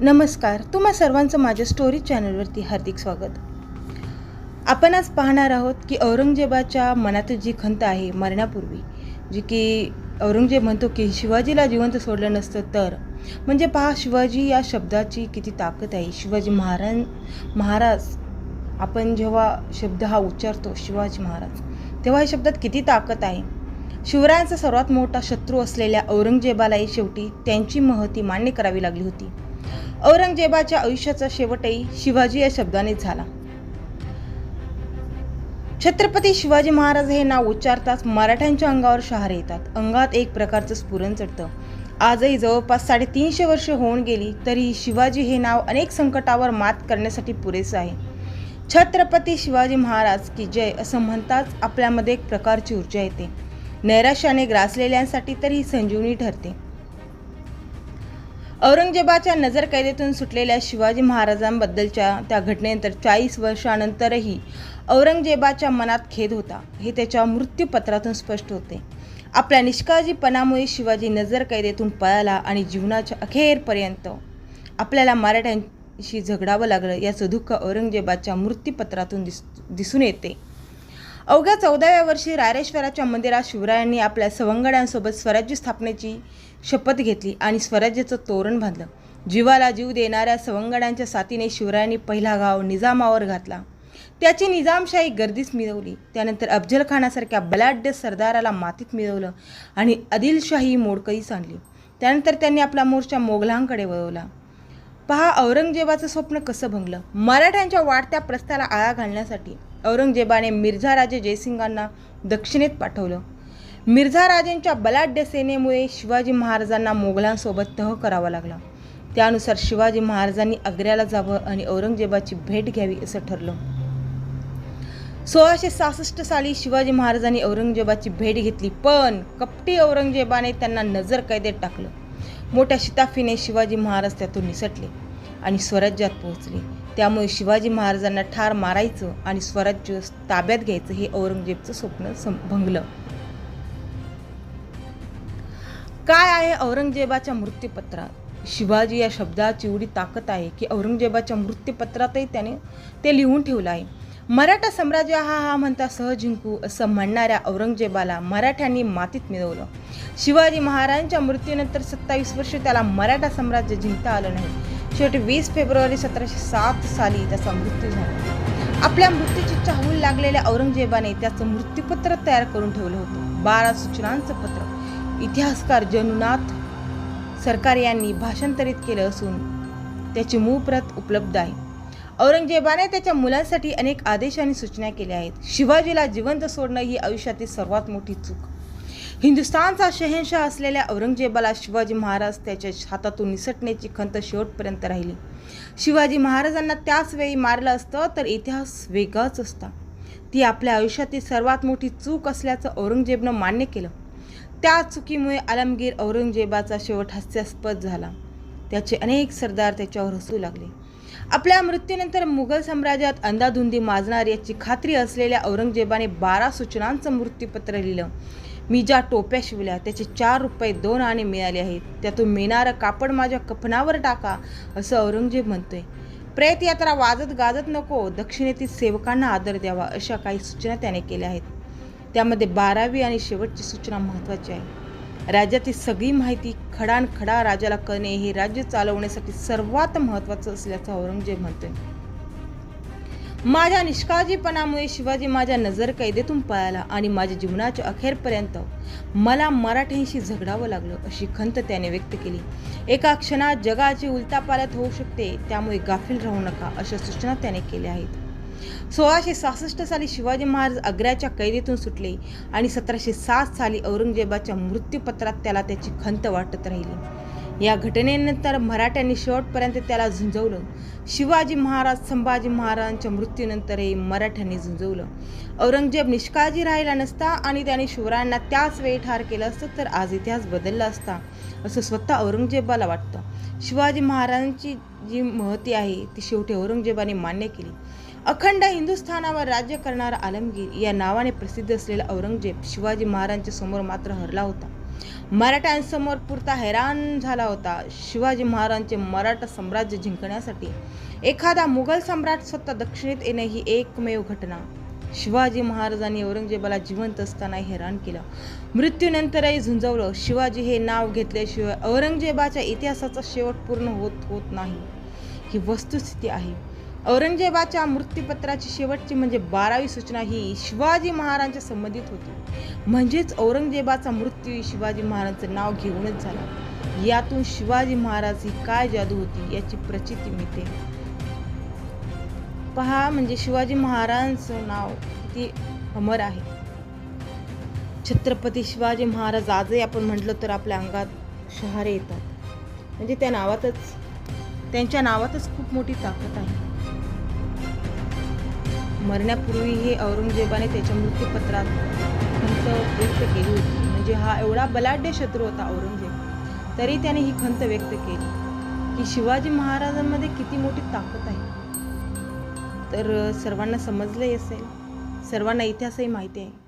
नमस्कार तुम्हा सर्वांचं माझ्या स्टोरी चॅनलवरती हार्दिक स्वागत. आपण आज पाहणार आहोत की औरंगजेबाच्या मनात जी खंत आहे मरण्यापूर्वी जी की औरंगजेब म्हणतो की शिवाजीला जिवंत सोडलं नसतं तर म्हणजे पहा शिवाजी या शब्दाची किती ताकद आहे. शिवाजी महाराज महाराज आपण जेव्हा शब्द हा उच्चारतो शिवाजी महाराज तेव्हा या शब्दात किती ताकद आहे? शिवरायांचा सर्वात मोठा शत्रू असलेल्या औरंगजेबालाही शेवटी त्यांची महती मान्य करावी लागली होती. औरंगजेबाच्या आयुष्याचा शेवटही शिवाजी या शब्दाने झाला. छत्रपती शिवाजी महाराज हे नाव उच्चारताच मराठ्यांच्या अंगावर शहारे येतात. अंगात एक प्रकारचं स्फुरण चढतं. आजही जवळपास साडेतीनशे वर्ष होऊन गेली तरी शिवाजी हे नाव अनेक संकटावर मात करण्यासाठी पुरेसं आहे. छत्रपती शिवाजी महाराज की जय असं म्हणताच आपल्यामध्ये एक प्रकारची ऊर्जा येते. नैराश्याने ग्रासलेल्यांसाठी तरी संजीवनी ठरते. औरंगजेबाच्या नजरकैदेतून सुटलेल्या शिवाजी महाराजांबद्दलच्या त्या घटनेनंतर चाळीस वर्षानंतरही औरंगजेबाच्या मनात खेद होता. हे त्याच्या मृत्यूपत्रातून स्पष्ट होते. आपल्या निष्काळजीपणामुळे शिवाजी नजरकैदेतून पळाला आणि जीवनाच्या अखेरपर्यंत आपल्याला मराठ्यांशी झगडावं लागलं याचं दुःख औरंगजेबाच्या मृत्यूपत्रातून दिस दिसून येते. अवघ्या चौदाव्या वर्षी रायरेश्वराच्या मंदिरात शिवरायांनी आपल्या सवंगड्यांसोबत स्वराज्य स्थापनेची शपथ घेतली आणि स्वराज्याचं तोरण बांधलं. जीवाला जीव देणाऱ्या सवंगड्यांच्या साथीने शिवरायांनी पहिला गाव निजामावर घातला. त्याची निजामशाही गर्दीस मिळवली. त्यानंतर अफजलखानासारख्या बलाढ्य सरदाराला मातीत मिळवलं आणि आदिलशाही मोडकळीस आणली त्यानंतर त्यांनी आपला मोर्चा मोगलांकडे वळवला. पहा औरंगजेबाचं स्वप्न कसं भंगलं? मराठ्यांच्या वाढत्या प्रस्ताला आळा घालण्यासाठी औरंगजेबाने मिर्झा राजे जयसिंगांना दक्षिणेत पाठवलं. मिर्झा राजेंच्या बलाढ्य सेनेमुळे शिवाजी महाराजांना मोगलांसोबत तह करावा लागला. त्यानुसार शिवाजी महाराजांनी आग्र्याला जावं आणि औरंगजेबाची भेट घ्यावी असं ठरलं. सोळाशे सहासष्ट साली शिवाजी महाराजांनी औरंगजेबाची भेट घेतली पण कपटी औरंगजेबाने त्यांना नजर कैदेत टाकलं. मोठ्या शिताफीने शिवाजी महाराज त्यातून निसटले आणि स्वराज्यात पोहोचले. त्यामुळे शिवाजी महाराजांना ठार मारायचं आणि स्वराज्य ताब्यात घ्यायचं हे औरंगजेबचं स्वप्न सं भंगलं. काय आहे औरंगजेबाच्या मृत्यूपत्रात? शिवाजी या शब्दाची एवढी ताकद आहे की औरंगजेबाच्या मृत्यूपत्रातही त्याने ते लिहून ठेवलं आहे. मराठा साम्राज्य हा हा म्हणता सहज जिंकू असं म्हणणाऱ्या औरंगजेबाला मराठ्यांनी मातीत मिळवलं. शिवाजी महाराजांच्या मृत्यूनंतर सत्तावीस वर्ष त्याला मराठा साम्राज्य जिंकता आलं नाही. शेवटी वीस फेब्रुवारी सतराशे सात साली त्याचा मृत्यू झाला. आपल्या मृत्यूची चाहूल लागलेल्या औरंगजेबाने त्याचं मृत्यूपत्र तयार करून ठेवलं होतं. बारा सूचनांचं पत्र. इतिहासकार जनुनाथ सरकार यांनी भाषांतरित केलं असून त्याची मूळ प्रत उपलब्ध आहे. औरंगजेबाने त्याच्या मुलांसाठी अनेक आदेश आणि सूचना केल्या आहेत. शिवाजीला जिवंत सोडणं ही आयुष्यातील सर्वात मोठी चूक. हिंदुस्थानचा शहेनशाह असलेल्या औरंगजेबाला शिवाजी महाराज त्याच्या हातातून निसटण्याची खंत शेवटपर्यंत राहिली. शिवाजी महाराजांना त्याच वेळी मारलं असतं तर इतिहास वेगळाच असता. ती आपल्या आयुष्यातील सर्वात मोठी चूक असल्याचं औरंगजेबनं मान्य केलं. त्या चुकीमुळे आलमगीर औरंगजेबाचा शेवट हास्यास्पद झाला. त्याचे अनेक सरदार त्याच्यावर हसू लागले. आपल्या मृत्यूनंतर मुघल साम्राज्यात अंदाधुंदी माजणार याची खात्री असलेल्या औरंगजेबाने बारा सूचनांचं मृत्यूपत्र लिहिलं. मी ज्या टोप्या शिवल्या त्याचे चार रुपये दोन आणे मिळाले आहेत. त्यातून मिळणारं कापड माझ्या कफनावर टाका असं औरंगजेब म्हणतोय. प्रेत यात्रा वाजत गाजत नको दक्षिणेतील सेवकांना आदर द्यावा अशा काही सूचना त्याने केल्या आहेत. त्यामध्ये बारावी आणि शेवटची सूचना महत्त्वाची आहे. राज्यातील सगळी माहिती खडानखडा राजाला कळणे हे राज्य चालवण्यासाठी सर्वात महत्त्वाचं असल्याचं औरंगजेब म्हणतोय. माझ्या निष्काळजीपणामुळे शिवाजी माझ्या नजर कैदेतून पळाला आणि माझ्या जीवनाच्या अखेरपर्यंत मला मराठ्यांशी झगडावं लागलं अशी खंत त्याने व्यक्त केली. एका क्षणात जगाची उलटापालट होऊ शकते त्यामुळे गाफील राहू नका अशा सूचना त्याने केल्या आहेत. सोळाशे सहासष्ट साली शिवाजी महाराज आग्र्याच्या कैदेतून सुटले आणि सतराशे सात साली औरंगजेबाच्या मृत्यूपत्रात त्याला त्याची खंत वाटत राहिली. या घटनेनंतर मराठ्यांनी शेवटपर्यंत त्याला झुंजवलं. शिवाजी महाराज संभाजी महाराजांच्या मृत्यूनंतरही मराठ्यांनी झुंजवलं. औरंगजेब निष्काळजी राहिला नसता आणि त्याने शिवरायांना त्याच वेळी ठार केलं असतं तर आज इतिहास बदलला असता असं स्वतः औरंगजेबाला वाटतं. शिवाजी महाराजांची जी महती आहे ती शेवटी औरंगजेबाने मान्य केली. अखंड हिंदुस्थानावर राज्य करणारा आलमगीर या नावाने प्रसिद्ध असलेला औरंगजेब शिवाजी महाराजांच्या समोर मात्र हरला होता. मराठ्यांसमोर पुरता हैराण झाला होता. शिवाजी महाराजांचे मराठा साम्राज्य जिंकण्यासाठी एखादा मुघल सम्राट स्वतः दक्षिणेत येणे ही एकमेव घटना. शिवाजी महाराजांनी औरंगजेबाला जिवंत असताना हैराण केलं. मृत्यूनंतरही झुंजवलं. शिवाजी हे नाव घेतल्याशिवाय औरंगजेबाच्या इतिहासाचा शेवट पूर्ण होत होत नाही. ही वस्तुस्थिती आहे. औरंगजेबाच्या मृत्यूपत्राची शेवटची म्हणजे बारावी सूचना ही शिवाजी महाराजांच्या संबंधित होती. म्हणजेच औरंगजेबाचा मृत्यू शिवाजी महाराजांचं नाव घेऊनच झाला. यातून शिवाजी महाराज ही काय जादू होती याची प्रचिती मिळते. पहा म्हणजे शिवाजी महाराजांचं नाव किती अमर आहे. छत्रपती शिवाजी महाराज आजही आपण म्हटलं तर आपल्या अंगात शहारे येतात. म्हणजे त्या नावातच त्यांच्या नावातच खूप मोठी ताकद आहे. मरण्यापूर्वी हे औरंगजेबाने त्याच्या मृत्यूपत्रात खंत व्यक्त केली होती. म्हणजे हा एवढा बलाढ्य शत्रू होता औरंगजेब तरी त्याने ही खंत व्यक्त केली की शिवाजी महाराजांमध्ये किती मोठी ताकद आहे. तर सर्वांना समजलंही असेल. सर्वांना इतिहासही माहिती आहे.